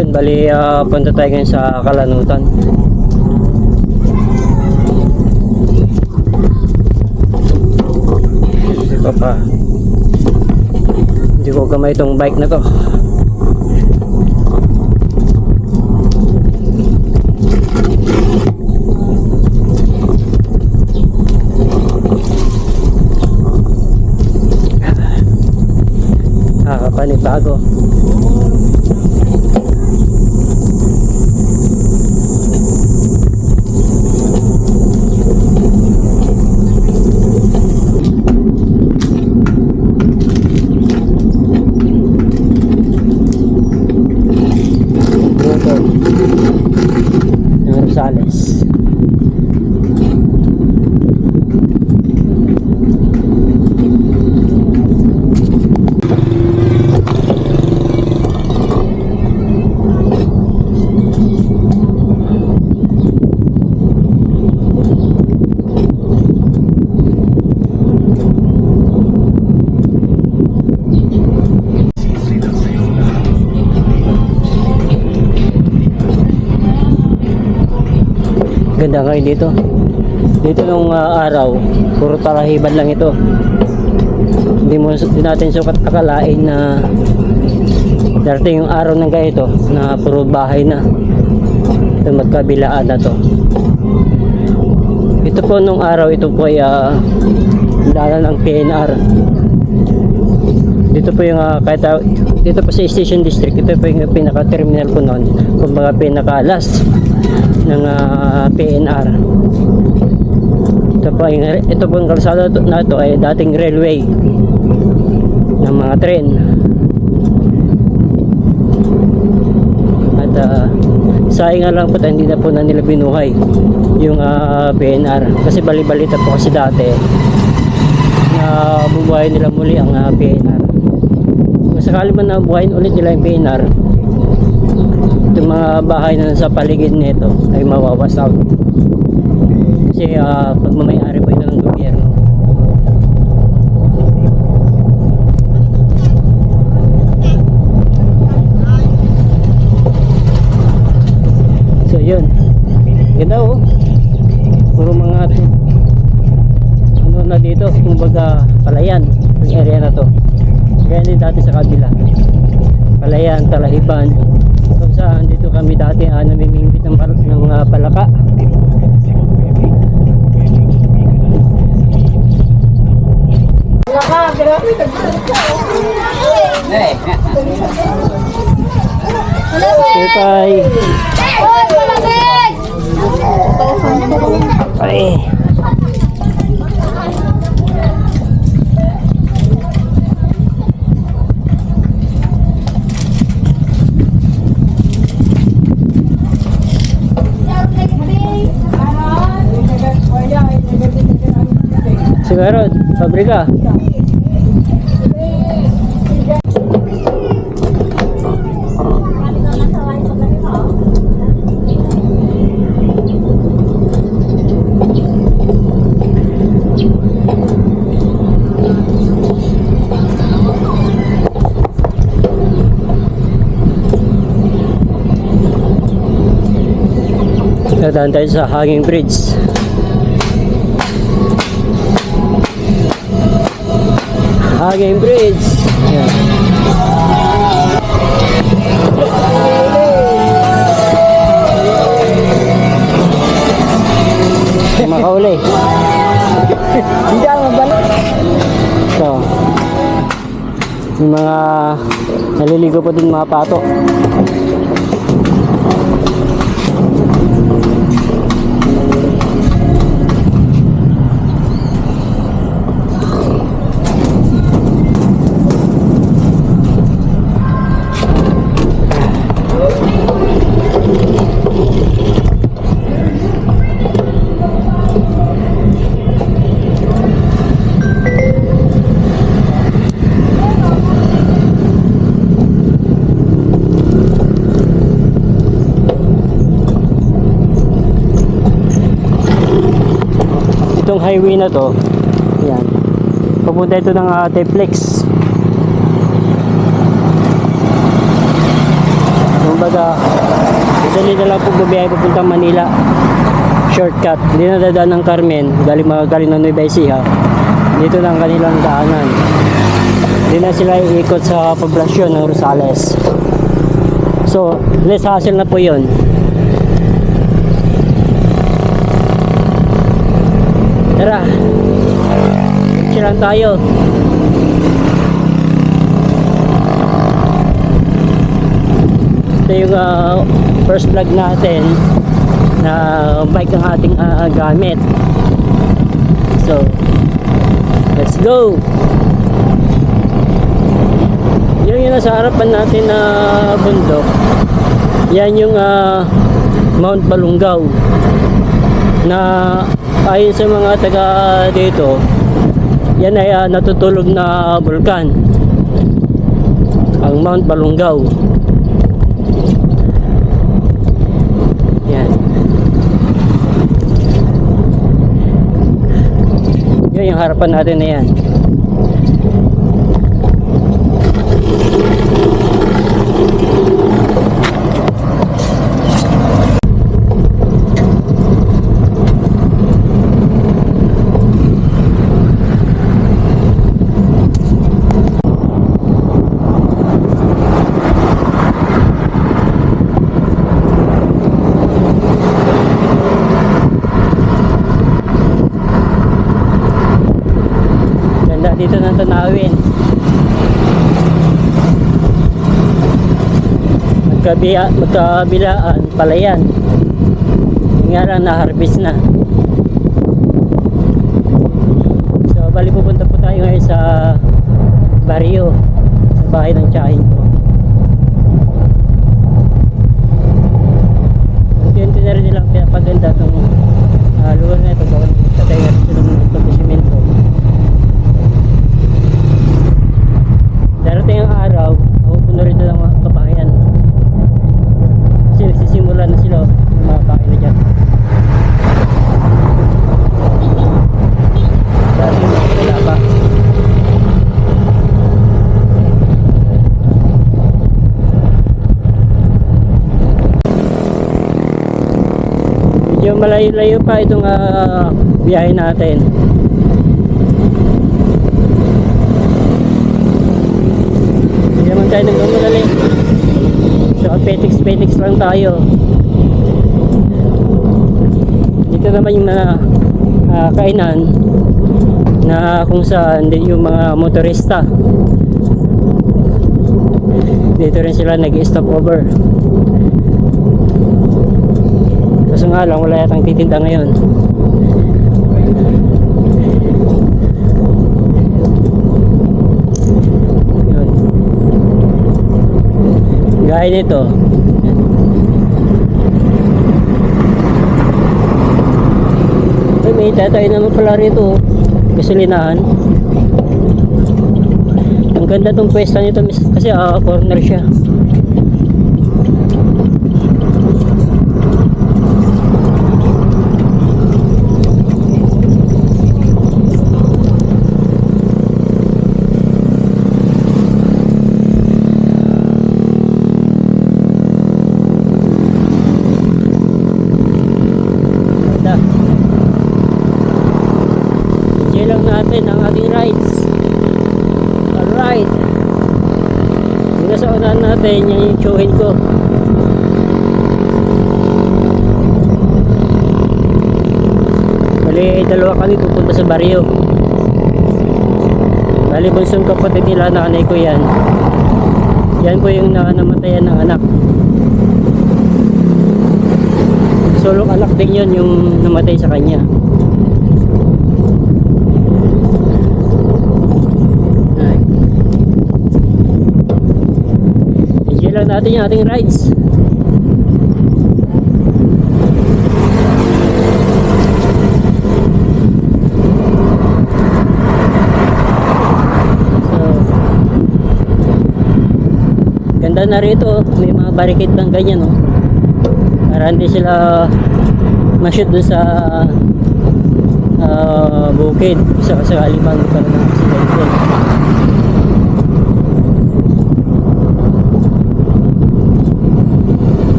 Yun, bali ah, punta tayo ngayon sa Kalanutan. Hindi pa. Hindi ko gamay itong bike na to. Nakakapanibago. Motor. Ganda ngayon dito. Dito nung ah, araw, puro tarahiban lang ito. Hindi mo hindi natin sukat akalain na darating yung araw ng ganito na puro bahay na. Ito magkabilaan na to. Ito po nung araw, ito po ay uh, ng PNR. Dito po yung ah, kahit ah, dito po sa Station District, ito po yung pinaka-terminal po noon. Kumbaga pinaka-last ng ah, PNR. Ito po yung ito po yung kalsada na ito ay dating railway ng mga tren. At uh, sayang nga lang po tayo, hindi na po na nila binuhay yung ah, PNR. Kasi bali-balita po kasi dati na bubuhay nila muli ang ah, PNR. Kung sakali man na buhayin ulit nila yung PNR, itong mga bahay na nasa paligid nito ay mawawasaw. Kasi uh, pagmamayari pa ito ng gobyerno. So yun. Ganda oh. Puro mga ano na dito, kumbaga palayan, yung area na to. Kaya din dati sa kabila. Palayan, Talahiban. Kung saan dito kami dati uh, namimingwit ng, ng ah, palaka. Sipay. Ay. Siguro, pabrika. Dadaan tayo sa Hanging Bridge. Hanging Bridge. Yan. Makauli. Hindi ako mabalik. So, yung mga naliligo pa din mga pato. Highway na to, yan. Papunta ito ng uh, Teplex. Kumbaga, dali na lang po bumiyahe papuntang Manila. Shortcut. Hindi na dadaan ng Carmen, galing mga galing ng Nueva Ecija. Dito ang kanilang daanan. Hindi na sila iikot sa poblasyon ng Rosales. So, less hassle na po yun. Tara. Picture lang tayo. Ito yung ah, first vlog natin na bike ang ating ah, gamit. So, let's go! Yung nasa harapan natin na bundok, yan yung ah, Mount Balungaw na ayon sa mga taga dito, yan ay ah, natutulog na bulkan. Ang Mount Balungaw. Yan. Yan yung harapan natin na yan. Ganda dito ng tanawin. Magkabia, magkabilaan, palayan. Yung nga lang, na-harvest na. So, bali pupunta po tayo ngayon sa barrio. Sa bahay ng tsahin ko. Unti-unti na rin nilang pinapaganda itong uh, lugar na ito. Bawal tatay na rin sila ng establishmento. Darating ang araw, mapupuno rin ng mga kabahayan. Kasi nagsisimula na sila, yung mga bahay na dyan. Dati wala pa. Medyo malayo-layo pa itong ah, biyahe natin. Hindi naman tayo nagmamadali. So, petix-petix lang tayo. Dito naman yung mga ah, kainan na kung saan din yung mga motorista. Dito rin sila nag-stop over. Kaso nga lang, wala yatang titinda ngayon. Yun. Gaya nito. Ay, may tatay naman pala rito. Gasolinahan. Ang ganda tong pwesto nito kasi ah, corner siya. Ganda. Enjoy lang natin ang ating rides. Alright. Yung nasa unahan natin, yung tsuhin ko. Bali, dalawa kami pupunta sa baryo. Bali, bunsong kapatid nila, nanay ko yan. Yan po yung na namatayan ng anak. Sulong anak din yun yung namatay sa kanya. Ay. Enjoy lang natin yung ating rides. Ganda na rito. May mga barricade ng ganyan, oh para hindi sila ma-shoot dun sa ah, bukid sa sakali man magkaroon ng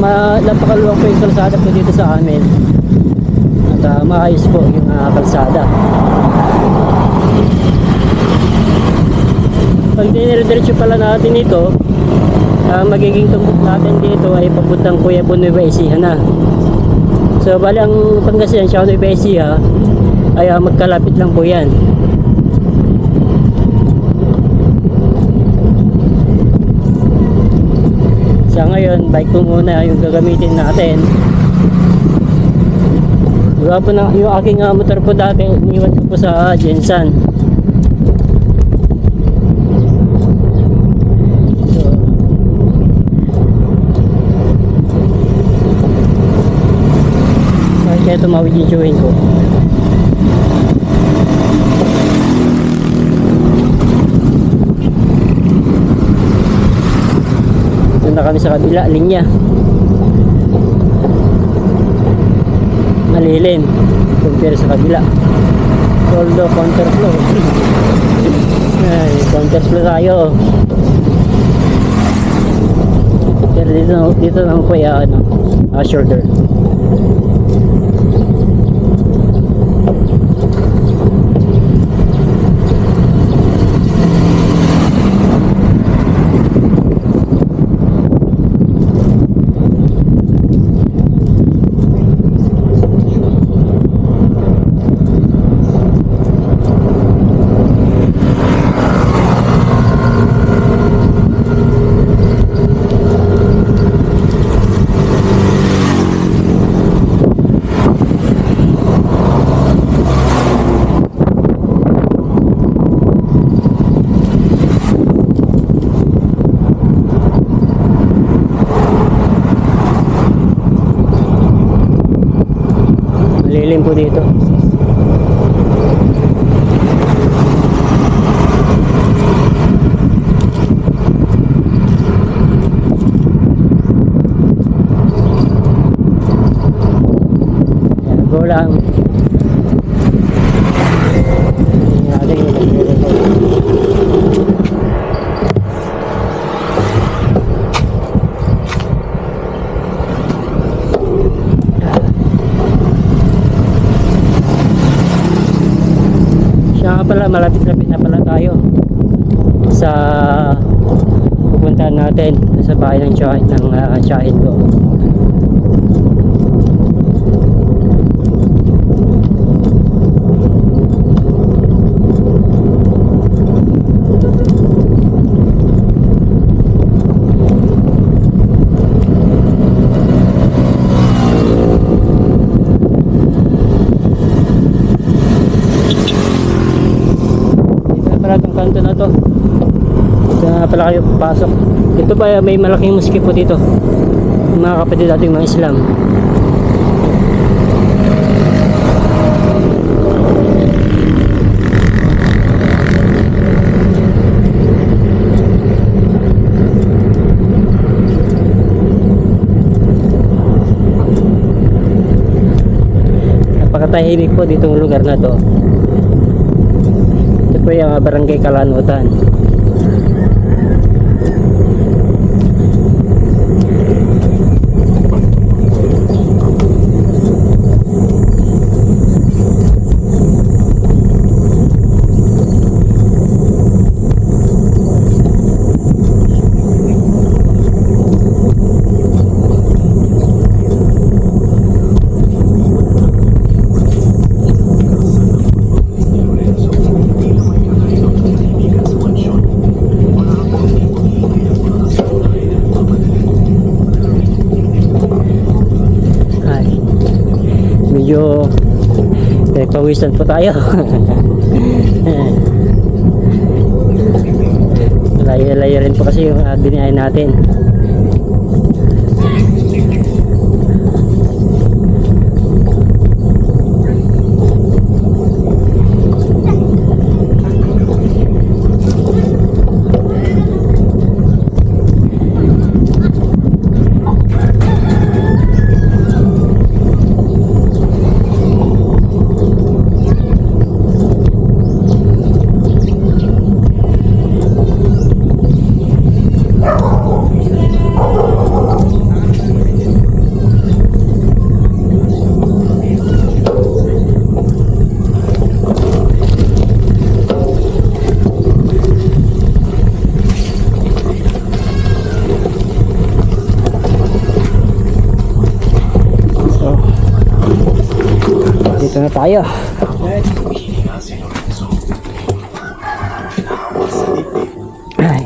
ma, napakaluwang po yung kalsada po dito sa amin. At ah, maayos po yung ah, kalsada. Pag dinire-diretso pala natin ito, ah, magiging tumbok natin dito ay papuntang Kuya Bunueva Ecija na. So bali ang Pangasinan siya Nueva Ecija ay ah, magkalapit lang po yan. Sa ngayon, bike ko muna yung gagamitin natin. Diba po na, yung aking ah, motor po dati, iniwan ko po sa uh, Jensan. So, Ay, kaya tumawid yung chewing ko. Kami sa kabila, linya. Malilim. Compare sa kabila. Although counterflow. Ay, counterflow tayo. Pero dito, dito naman po yung ano, ah, shoulder. Malilim po dito. Yan, go lang. Siya pala, malapit-lapit na pala tayo sa pupuntahan natin sa bahay ng Shahid, ng uh, Shahid ko. Dito na pala itong kanto na to. Dito na pala kayo papasok. Ito ba may malaking muski po dito. Mga kapatid natin mga Islam. Napakatahimik po ditong lugar na to. Ito po yung barangay Kalanutan. Ay, medyo eh, pawisan po tayo. Layo-layo rin po kasi yung uh, binayan natin. Tayo. Ay.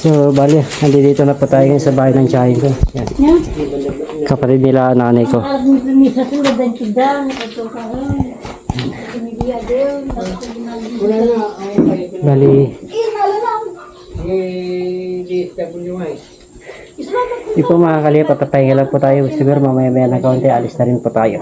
So, bali, nandito na po tayo ngayon sa bahay ng tiyahin ko. Yan. Kapatid nila nanay ko. Misa sila Bali, hindi po mga kalip, papapahinga lang po tayo. Siguro mamaya maya na kaunti, alis na rin po tayo.